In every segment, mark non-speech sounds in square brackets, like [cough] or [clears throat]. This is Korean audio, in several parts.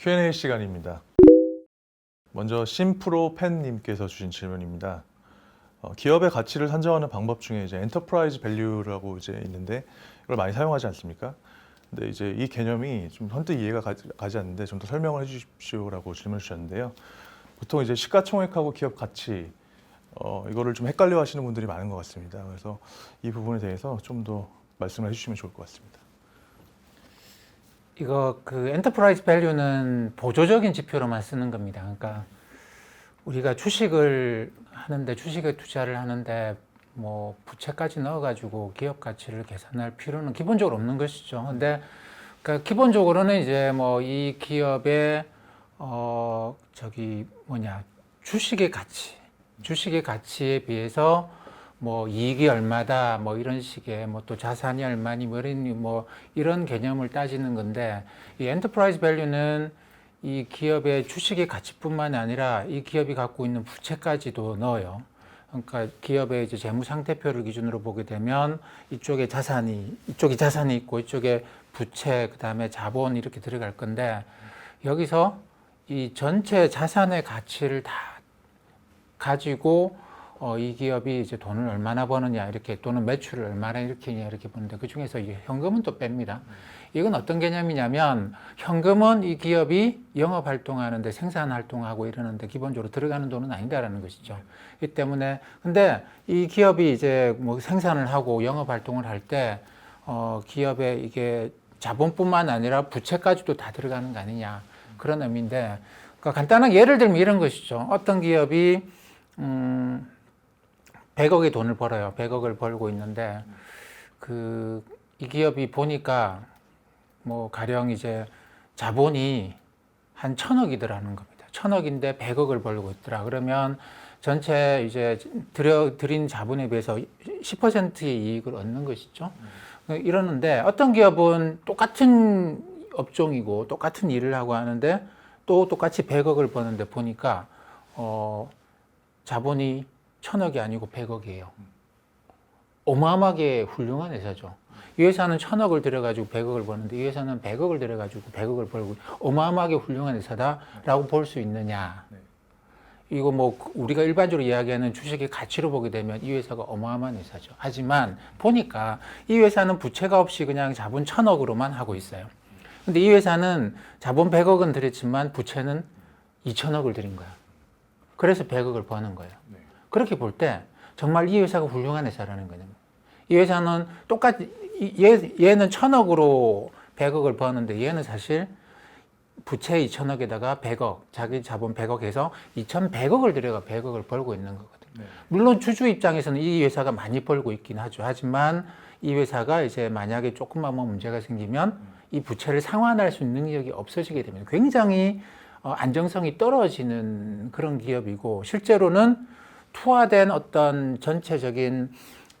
Q&A 시간입니다. 먼저 심프로 팬님께서 주신 질문입니다. 어, 기업의 가치를 산정하는 방법 중에 이제 엔터프라이즈 밸류라고 이제 있는데 이걸 많이 사용하지 않습니까? 근데 이제 이 개념이 좀 선뜻 이해가 가지, 가지 않는데 좀 더 설명을 해주십시오라고 질문 주셨는데요. 보통 이제 시가총액하고 기업 가치 어, 이거를 좀 헷갈려 하시는 분들이 많은 것 같습니다. 그래서 이 부분에 대해서 좀 더 말씀을 해주시면 좋을 것 같습니다. 이거 그 엔터프라이즈 밸류는 보조적인 지표로만 쓰는 겁니다. 그러니까 우리가 주식을 하는데 주식에 투자를 하는데 뭐 부채까지 넣어가지고 기업 가치를 계산할 필요는 기본적으로 없는 것이죠. 근데 그러니까 기본적으로는 이제 뭐 이 기업의 어 저기 뭐냐 주식의 가치, 주식의 가치에 비해서 뭐 이익이 얼마다 뭐 이런 식의 뭐 또 자산이 얼마니 뭐 이런 뭐 이런 개념을 따지는 건데 이 엔터프라이즈 밸류는 이 기업의 주식의 가치뿐만 아니라 이 기업이 갖고 있는 부채까지도 넣어요. 그러니까 기업의 이제 재무 상태표를 기준으로 보게 되면 이쪽에 자산이 이쪽에 자산이 있고 이쪽에 부채 그다음에 자본 이렇게 들어갈 건데 여기서 이 전체 자산의 가치를 다 가지고 어, 이 기업이 이제 돈을 얼마나 버느냐 이렇게 또는 매출을 얼마나 일으키냐 이렇게 보는데 그 중에서 이 현금은 또 뺍니다. 이건 어떤 개념이냐면 현금은 이 기업이 영업 활동하는데 생산 활동하고 이러는데 기본적으로 들어가는 돈은 아니다라는 것이죠. 이 때문에 근데 이 기업이 이제 뭐 생산을 하고 영업 활동을 할 때 어, 기업에 이게 자본뿐만 아니라 부채까지도 다 들어가는 거 아니냐 그런 의미인데 그러니까 간단하게 예를 들면 이런 것이죠. 어떤 기업이 음, 100억의 돈을 벌어요. 100억을 벌고 있는데 그 이 기업이 보니까 뭐 가령 이제 자본이 한 천억이더라는 겁니다. 천억인데 100억을 벌고 있더라. 그러면 전체 이제 들여 드린 자본에 비해서 10%의 이익을 얻는 것이죠. 이러는데 어떤 기업은 똑같은 업종이고 똑같은 일을 하고 하는데 또 똑같이 100억을 버는데 보니까 어 자본이 천억이 아니고 100억이에요. 어마어마하게 훌륭한 회사죠. 이 회사는 천억을 들여가지고 100억을 버는데 이 회사는 100억을 들여가지고 100억을 벌고 어마어마하게 훌륭한 회사다라고 볼 수 있느냐. 네. 이거 뭐 우리가 일반적으로 이야기하는 주식의 가치로 보게 되면 이 회사가 어마어마한 회사죠. 하지만 보니까 이 회사는 부채가 없이 그냥 자본 천억으로만 하고 있어요. 근데 이 회사는 자본 100억은 들였지만 부채는 2천억을 들인 거야. 그래서 100억을 버는 거예요. 네. 그렇게 볼 때 정말 이 회사가 훌륭한 회사라는 거예요. 이 회사는 똑같이 이- 얘, 얘는 천억으로 100억을 버는데 얘는 사실 부채 2천억에다가 100억, 자기 자본 100억 해서 2,100억을 들여가 100억을 벌고 있는 거거든요. 네. 물론 주주 입장에서는 이 회사가 많이 벌고 있긴 하죠. 하지만 이 회사가 이제 만약에 조금만 뭐 문제가 생기면 이 부채를 상환할 수 있는 능력이 없어지게 되면 굉장히 어, 안정성이 떨어지는 그런 기업이고 실제로는 투하된 어떤 전체적인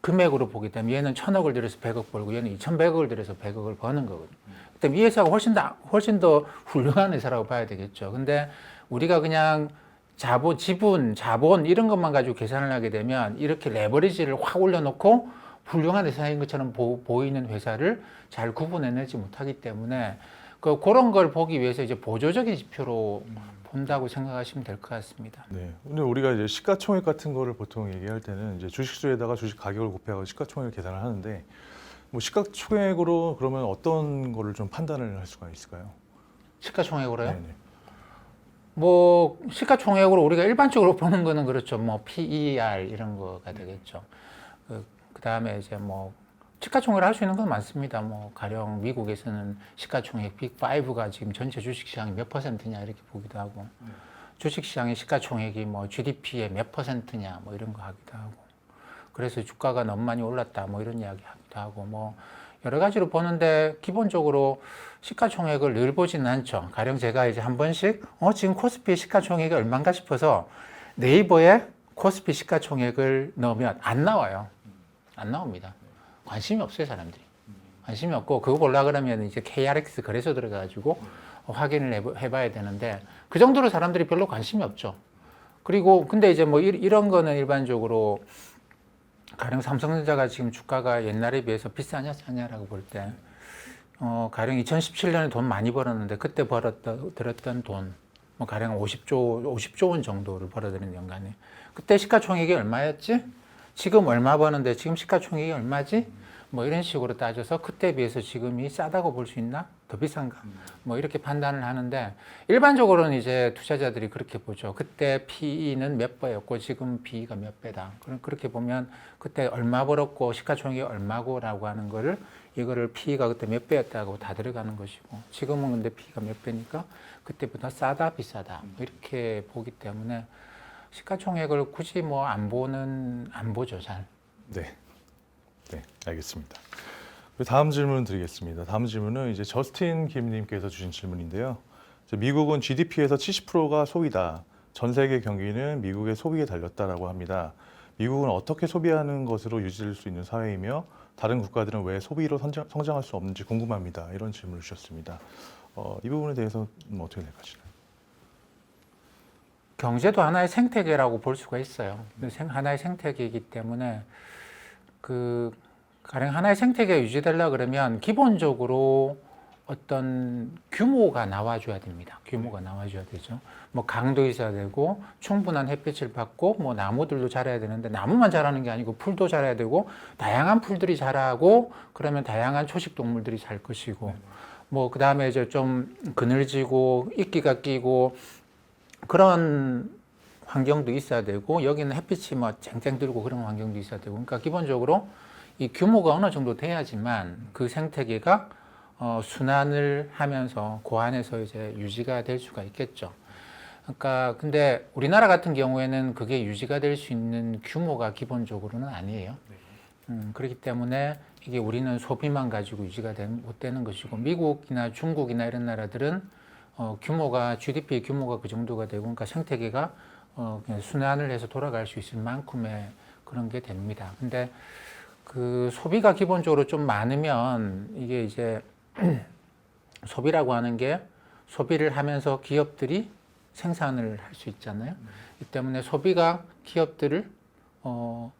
금액으로 보게 되면 얘는 천억을 들여서 100억 벌고 얘는 2,100억을 들여서 100억을 버는 거거든요. 그럼 이 회사가 훨씬 더 훨씬 더 훌륭한 회사라고 봐야 되겠죠. 근데 우리가 그냥 자본, 지분, 자본 이런 것만 가지고 계산을 하게 되면 이렇게 레버리지를 확 올려놓고 훌륭한 회사인 것처럼 보, 보이는 회사를 잘 구분해내지 못하기 때문에 그 그런 걸 보기 위해서 이제 보조적인 지표로 본다고 생각하시면 될 것 같습니다. 네. 오늘 우리가 이제 시가총액 같은 거를 보통 얘기할 때는 이제 주식수에다가 주식 가격을 곱해가지고 시가총액을 계산을 하는데 뭐 시가총액으로 그러면 어떤 거를 좀 판단을 할 수가 있을까요? 시가총액으로요? 네 네. 뭐 시가총액으로 우리가 일반적으로 [laughs] 보는 거는 그렇죠. 뭐 PER 이런 거가 되겠죠. 그, 그다음에 이제 뭐 시가총액을 할 수 있는 건 많습니다. 뭐 가령 미국에서는 시가총액 빅5가 지금 전체 주식시장이 몇 퍼센트냐 이렇게 보기도 하고 주식시장의 시가총액이 뭐 GDP의 몇 퍼센트냐 뭐 이런 거 하기도 하고 그래서 주가가 너무 많이 올랐다 뭐 이런 이야기 하기도 하고 뭐 여러 가지로 보는데 기본적으로 시가총액을 늘 보지는 않죠. 가령 제가 이제 한 번씩 어 지금 코스피 시가총액이 얼마인가 싶어서 네이버에 코스피 시가총액을 넣으면 안 나와요. 안 나옵니다. 관심이 없어요 사람들이. 관심이 없고 그거 보려 그러면 이제 KRX 거래소 들어가가지고 확인을 해봐야 되는데 그 정도로 사람들이 별로 관심이 없죠. 그리고 근데 이제 뭐 이- 이런 거는 일반적으로 가령 삼성전자가 지금 주가가 옛날에 비해서 비싸냐 싸냐라고 볼 때 어, 가령 2017년에 돈 많이 벌었는데 그때 벌었던 들었던 돈, 뭐 가령 50조 50조 원 정도를 벌어들인 연간에 그때 시가총액이 얼마였지? 지금 얼마 버는데 지금 시가총액이 얼마지? 뭐 이런 식으로 따져서 그때 비해서 지금이 싸다고 볼 수 있나? 더 비싼가? 뭐 이렇게 판단을 하는데 일반적으로는 이제 투자자들이 그렇게 보죠. 그때 PE는 몇 배였고 지금 PE가 몇 배다. 그럼 그렇게 보면 그때 얼마 벌었고 시가총액이 얼마고라고 하는 거를 이거를 PE가 그때 몇 배였다고 다 들어가는 것이고 지금은 근데 PE가 몇 배니까 그때보다 싸다 비싸다 뭐 이렇게 보기 때문에 시가총액을 굳이 뭐 안 보는 안 보죠 잘. 네. 네, 알겠습니다. 그리고 다음 질문 드리겠습니다. 다음 질문은 이제 저스틴 김님께서 주신 질문인데요. 미국은 GDP에서 70%가 소비다. 전 세계 경기는 미국의 소비에 달렸다라고 합니다. 미국은 어떻게 소비하는 것으로 유지될 수 있는 사회이며 다른 국가들은 왜 소비로 성장, 성장할 수 없는지 궁금합니다. 이런 질문을 주셨습니다. 어, 이 부분에 대해서 음, 어떻게 생각하시나요? 경제도 하나의 생태계라고 볼 수가 있어요. 생- 하나의 생태계이기 때문에 그 가령 하나의 생태계가 유지되려 그러면 기본적으로 어떤 규모가 나와줘야 됩니다. 규모가 나와줘야 되죠. 뭐 강도 있어야 되고 충분한 햇빛을 받고 뭐 나무들도 자라야 되는데 나무만 자라는 게 아니고 풀도 자라야 되고 다양한 풀들이 자라고 그러면 다양한 초식 동물들이 잘 것이고 뭐 그 다음에 이제 좀 그늘지고 이끼가 끼고 그런 환경도 있어야 되고 여기는 햇빛이 뭐 쨍쨍 들고 그런 환경도 있어야 되고 그러니까 기본적으로 이 규모가 어느 정도 돼야지만 그 생태계가 어, 순환을 하면서 그 안에서 이제 유지가 될 수가 있겠죠. 그러니까 근데 우리나라 같은 경우에는 그게 유지가 될 수 있는 규모가 기본적으로는 아니에요. 음, 그렇기 때문에 이게 우리는 소비만 가지고 유지가 된- 못 되는 것이고 미국이나 중국이나 이런 나라들은 어, 규모가 GDP 규모가 그 정도가 되고 그러니까 생태계가 어, 순환을 해서 돌아갈 수 있을 만큼의 그런 게 됩니다. 근데 그 소비가 기본적으로 좀 많으면 이게 이제 [clears throat] 소비라고 하는 게 소비를 하면서 기업들이 생산을 할 수 있잖아요. 이 때문에 소비가 기업들을 어,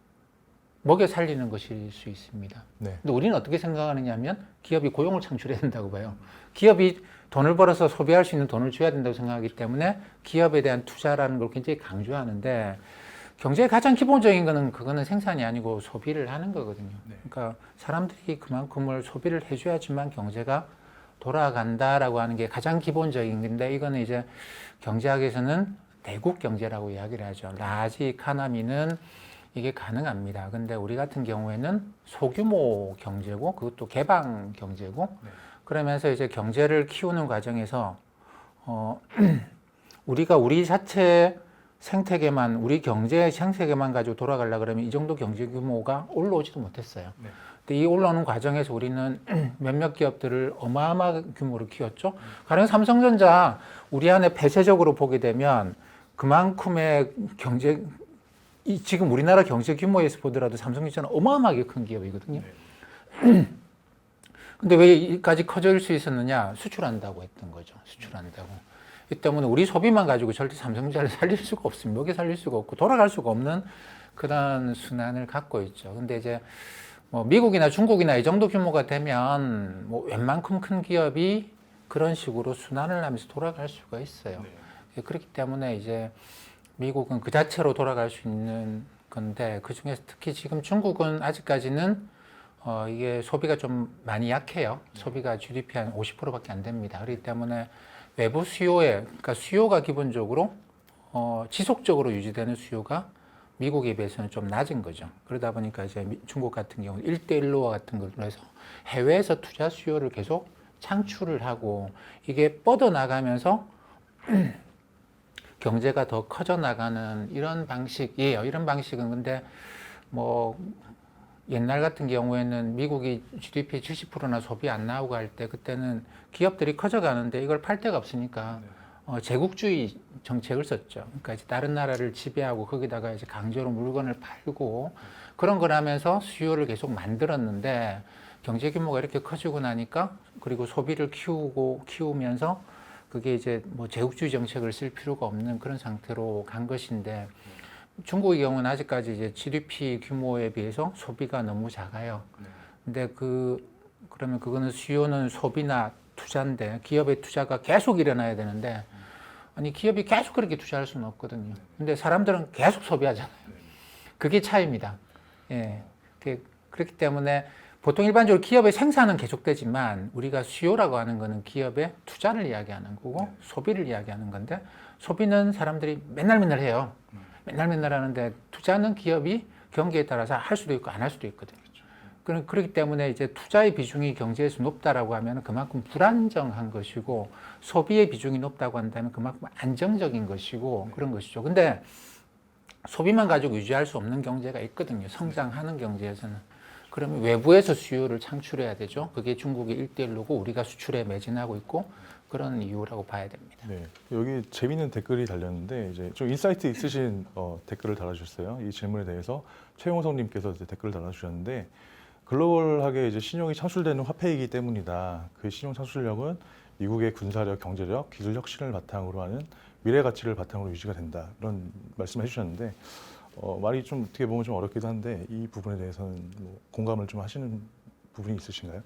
먹여 살리는 것일 수 있습니다. 네. 근데 우리는 어떻게 생각하느냐면 기업이 고용을 창출해야 된다고 봐요. 기업이 돈을 벌어서 소비할 수 있는 돈을 줘야 된다고 생각하기 때문에 기업에 대한 투자라는 걸 굉장히 강조하는데 경제의 가장 기본적인 거는 그거는 생산이 아니고 소비를 하는 거거든요. 네. 그러니까 사람들이 그만큼을 소비를 해줘야지만 경제가 돌아간다라고 하는 게 가장 기본적인 건데 이거는 이제 경제학에서는 대국 경제라고 이야기를 하죠. 라지 이카나미는 이게 가능합니다. 근데 우리 같은 경우에는 소규모 경제고 그것도 개방 경제고 네. 그러면서 이제 경제를 키우는 과정에서 어 [clears throat] 우리가 우리 자체 생태계만 우리 경제 생태계만 가지고 돌아가려 그러면 이 정도 경제 규모가 올라오지도 못했어요. 네. 근데 이 올라오는 과정에서 우리는 [clears throat] 몇몇 기업들을 어마어마한 규모로 키웠죠. 가령 삼성전자 우리 안에 폐쇄적으로 보게 되면 그만큼의 경제 이 지금 우리나라 경제 규모에서 보더라도 삼성전자는 어마어마하게 큰 기업이거든요. [clears throat] 근데 왜 이까지 커질 수 있었느냐? 수출한다고 했던 거죠. 수출한다고. 이 때문에 우리 소비만 가지고 절대 삼성전자를 살릴 수가 없습니다. 먹여 살릴 수가 없고 돌아갈 수가 없는 그런 순환을 갖고 있죠. 근데 이제 뭐 미국이나 중국이나 이 정도 규모가 되면 뭐 웬만큼 큰 기업이 그런 식으로 순환을 하면서 돌아갈 수가 있어요. 예, 그렇기 때문에 이제 미국은 그 자체로 돌아갈 수 있는 건데 그 중에서 특히 지금 중국은 아직까지는 어, 이게 소비가 좀 많이 약해요. 소비가 GDP 한 50%밖에 안 됩니다. 그렇기 때문에 외부 수요에, 그러니까 수요가 기본적으로 어, 지속적으로 유지되는 수요가 미국에 비해서는 좀 낮은 거죠. 그러다 보니까 이제 미- 중국 같은 경우 는 1대1로 같은 걸로 해서 해외에서 투자 수요를 계속 창출을 하고 이게 뻗어나가면서 [clears throat] 경제가 더 커져 나가는 이런 방식이에요. 이런 방식은 근데 뭐 옛날 같은 경우에는 미국이 GDP 70%나 소비 안 나오고 할 때 그때는 기업들이 커져 가는데 이걸 팔 데가 없으니까 어, 제국주의 정책을 썼죠. 그러니까 이제 다른 나라를 지배하고 거기다가 이제 강제로 물건을 팔고 그런 걸 하면서 수요를 계속 만들었는데 경제 규모가 이렇게 커지고 나니까 그리고 소비를 키우고 키우면서 그게 이제 뭐 제국주의 정책을 쓸 필요가 없는 그런 상태로 간 것인데 중국의 경우는 아직까지 이제 GDP 규모에 비해서 소비가 너무 작아요. 근데 그 그러면 그거는 수요는 소비나 투자인데 기업의 투자가 계속 일어나야 되는데 아니 기업이 계속 그렇게 투자할 수는 없거든요. 근데 사람들은 계속 소비하잖아요. 그게 차이입니다. 예. 그- 그렇기 때문에 보통 일반적으로 기업의 생산은 계속되지만 우리가 수요라고 하는 거는 기업의 투자를 이야기하는 거고 소비를 이야기하는 건데 소비는 사람들이 맨날 맨날 해요. 맨날 맨날 하는데 투자는 기업이 경기에 따라서 할 수도 있고 안 할 수도 있거든요. 그런- 그렇기 때문에 이제 투자의 비중이 경제에서 높다라고 하면 그만큼 불안정한 것이고 소비의 비중이 높다고 한다면 그만큼 안정적인 것이고 그런 것이죠. 근데 소비만 가지고 유지할 수 없는 경제가 있거든요. 성장하는 경제에서는. 그러면 외부에서 수요를 창출해야 되죠. 그게 중국의 일대일로고 우리가 수출에 매진하고 있고 그런 이유라고 봐야 됩니다. 네, 여기 재미있는 댓글이 달렸는데 이제 좀 인사이트 있으신 어, 댓글을 달아주셨어요. 이 질문에 대해서 최용성님께서 댓글을 달아주셨는데 글로벌하게 이제 신용이 창출되는 화폐이기 때문이다. 그 신용 창출력은 미국의 군사력, 경제력, 기술 혁신을 바탕으로 하는 미래 가치를 바탕으로 유지가 된다. 이런 말씀을 해주셨는데 어, 말이 좀 어떻게 보면 좀 어렵기도 한데 이 부분에 대해서는 뭐 공감을 좀 하시는 부분이 있으신가요?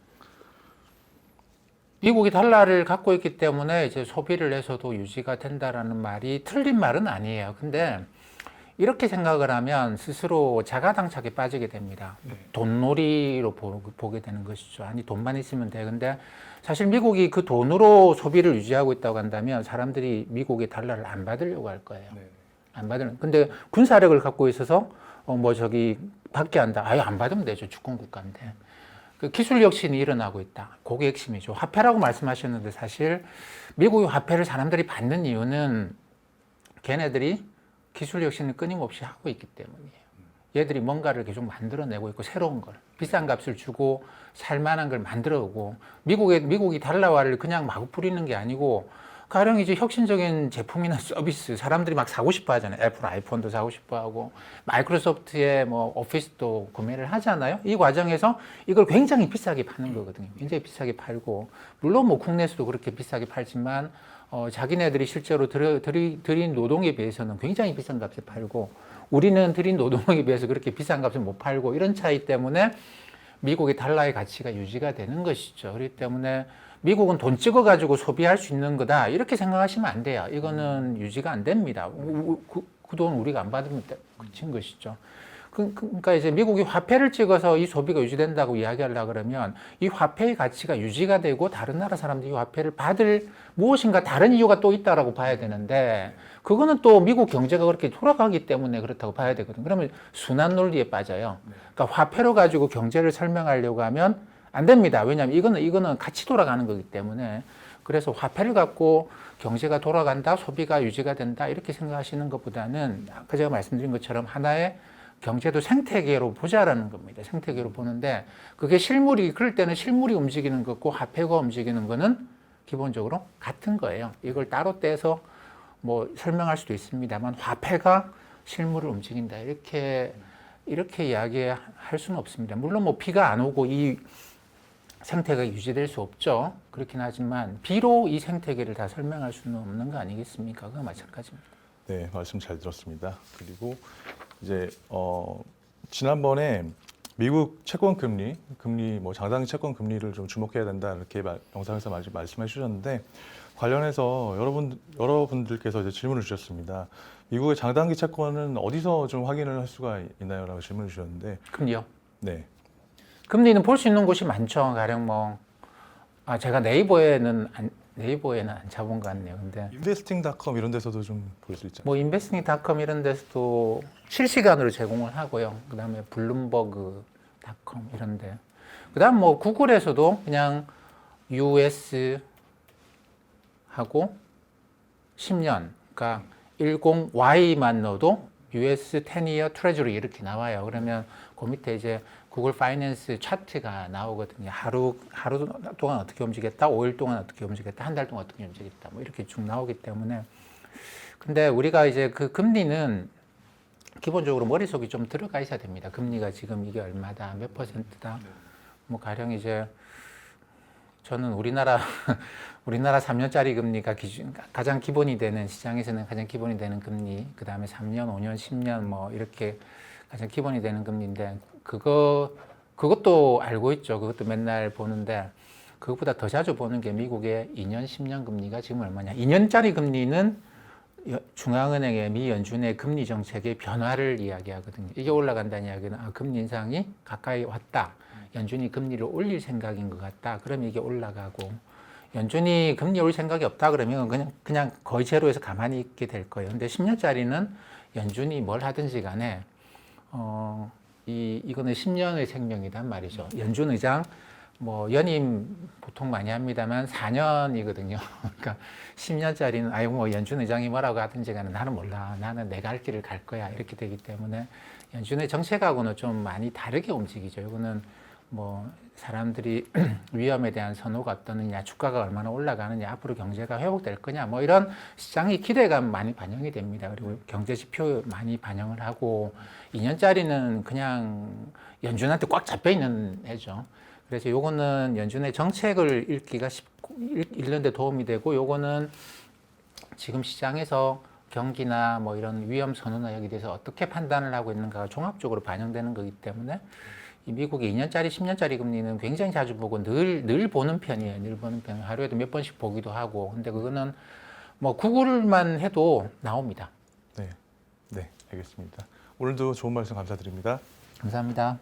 미국이 달러를 갖고 있기 때문에 이제 소비를 해서도 유지가 된다라는 말이 틀린 말은 아니에요. 근데 이렇게 생각을 하면 스스로 자가당착에 빠지게 됩니다. 돈놀이로 보, 보게 되는 것이죠. 아니 돈만 있으면 돼. 근데 사실 미국이 그 돈으로 소비를 유지하고 있다고 한다면 사람들이 미국의 달러를 안 받으려고 할 거예요. 안 받으는. 근데 군사력을 갖고 있어서 어, 뭐 저기 받게 한다. 아예 안 받으면 되죠. 주권 국가인데. 그 기술 혁신이 일어나고 있다. 그게 핵심이죠. 화폐라고 말씀하셨는데 사실 미국의 화폐를 사람들이 받는 이유는 걔네들이 기술 혁신을 끊임없이 하고 있기 때문이에요. 얘들이 뭔가를 계속 만들어내고 있고 새로운 걸 비싼 값을 주고 살만한 걸 만들어오고 미국의 미국이 달러화를 그냥 마구 뿌리는 게 아니고 가령 이제 혁신적인 제품이나 [laughs] 서비스 사람들이 막 사고 싶어 하잖아요. 애플 아이폰도 사고 싶어 하고 마이크로소프트의 뭐 오피스도 구매를 하잖아요. 이 과정에서 이걸 굉장히 비싸게 파는 거거든요. 굉장히 비싸게 팔고 물론 뭐 국내에서도 그렇게 비싸게 팔지만 어, 자기네들이 실제로 들여, 들이, 들인 노동에 비해서는 굉장히 비싼 값에 팔고 우리는 들인 노동에 비해서 그렇게 비싼 값에 못 팔고 이런 차이 때문에 미국의 달러의 가치가 유지가 되는 것이죠. 그렇기 때문에 미국은 돈 찍어 가지고 소비할 수 있는 거다. 이렇게 생각하시면 안 돼요. 이거는 유지가 안 됩니다. 그돈 우리가 안 받으면 그친 것이죠. 그- 그러니까 이제 미국이 화폐를 찍어서 이 소비가 유지된다고 이야기하려 그러면 이 화폐의 가치가 유지가 되고 다른 나라 사람들이 이 화폐를 받을 무엇인가 다른 이유가 또 있다라고 봐야 되는데 그거는 또 미국 경제가 그렇게 돌아가기 때문에 그렇다고 봐야 되거든요. 그러면 순환 논리에 빠져요. 그러니까 화폐로 가지고 경제를 설명하려고 하면 안 됩니다. 왜냐하면 이거는 이거는 같이 돌아가는 거기 때문에 그래서 화폐를 갖고 경제가 돌아간다, 소비가 유지가 된다 이렇게 생각하시는 것보다는 아까 제가 말씀드린 것처럼 하나의 경제도 생태계로 보자라는 겁니다. 생태계로 보는데 그게 실물이 그럴 때는 실물이 움직이는 것고 화폐가 움직이는 거는 기본적으로 같은 거예요. 이걸 따로 떼서 뭐 설명할 수도 있습니다만 화폐가 실물을 움직인다 이렇게 이렇게 이야기할 수는 없습니다. 물론 뭐 비가 안 오고 이 생태가 유지될 수 없죠. 그렇긴 하지만 비로 이 생태계를 다 설명할 수는 없는 거 아니겠습니까? 그거 마찬가지입니다. 네, 말씀 잘 들었습니다. 그리고 이제 어, 지난번에 미국 채권 금리, 금리 뭐 장단기 채권 금리를 좀 주목해야 된다 이렇게 말- 영상에서 말, 말씀해 주셨는데 관련해서 여러분 여러분들께서 이제 질문을 주셨습니다. 미국의 장단기 채권은 어디서 좀 확인을 할 수가 있나요라고 질문을 주셨는데 금리요. 네, 금리는 볼 수 있는 곳이 많죠. 가령 뭐 아, 제가 네이버에는 안, 네이버에는 안 잡은 것 같네요. 근데 investing.com 이런 데서도 좀 볼 수 있죠. 뭐 인베스팅닷컴 이런 데서도 실시간으로 제공을 하고요. 그다음에 블룸버그닷컴 이런 데. 그다음 뭐 구글에서도 그냥 US 하고 10년 그러니까 10Y만 넣어도 US 10year Treasury 이렇게 나와요. 그러면 그 밑에 이제 구글 파이낸스 차트가 나오거든요. 하루 하루 동안 어떻게 움직였다, 5일 동안 어떻게 움직였다, 한 달 동안 어떻게 움직였다, 뭐 이렇게 쭉 나오기 때문에 근데 우리가 이제 그 금리는 기본적으로 머릿속이 좀 들어가 있어야 됩니다. 금리가 지금 이게 얼마다, 몇 퍼센트다. 뭐 가령 이제 저는 우리나라 [laughs] 우리나라 3년짜리 금리가 기준 가장 기본이 되는 시장에서는 가장 기본이 되는 금리, 그 다음에 3년, 5년, 10년 뭐 이렇게 가장 기본이 되는 금리인데 그거 그것도 알고 있죠. 그것도 맨날 보는데 그것보다 더 자주 보는 게 미국의 2년, 10년 금리가 지금 얼마냐. 2년짜리 금리는 여- 중앙은행의 미 연준의 금리 정책의 변화를 이야기하거든요. 이게 올라간다는 이야기는 아, 금리 인상이 가까이 왔다. 연준이 금리를 올릴 생각인 것 같다. 그럼 이게 올라가고 연준이 금리 올 생각이 없다 그러면 그냥 그냥 거의 제로에서 가만히 있게 될 거예요. 근데 10년짜리는 연준이 뭘 하든지 간에 어, 이 이거는 10년의 생명이란 말이죠. 연준 의장 뭐 연임 보통 많이 합니다만 4년이거든요. [laughs] 그러니까 10년짜리는 아유 뭐 연준 의장이 뭐라고 하든지 간에 나는 몰라. 나는 내가 할 길을 갈 거야. 이렇게 되기 때문에 연준의 정책하고는 좀 많이 다르게 움직이죠. 이거는 뭐 사람들이 [clears throat] 위험에 대한 선호가 어떠느냐, 주가가 얼마나 올라가느냐, 앞으로 경제가 회복될 거냐, 뭐 이런 시장의 기대감 많이 반영이 됩니다. 그리고 경제 지표 많이 반영을 하고 2년짜리는 그냥 연준한테 꽉 잡혀 있는 애죠. 그래서 요거는 연준의 정책을 읽기가 쉽고 읽- 읽는데 도움이 되고 요거는 지금 시장에서 경기나 뭐 이런 위험 선호나 여기에 대해서 어떻게 판단을 하고 있는가가 종합적으로 반영되는 거기 때문에 이 미국의 2년짜리, 10년짜리 금리는 굉장히 자주 보고 늘, 늘 보는 편이에요. 늘 보는 편. 하루에도 몇 번씩 보기도 하고. 근데 그거는 뭐 구글만 해도 나옵니다. 네, 네, 알겠습니다. 오늘도 좋은 말씀 감사드립니다. 감사합니다.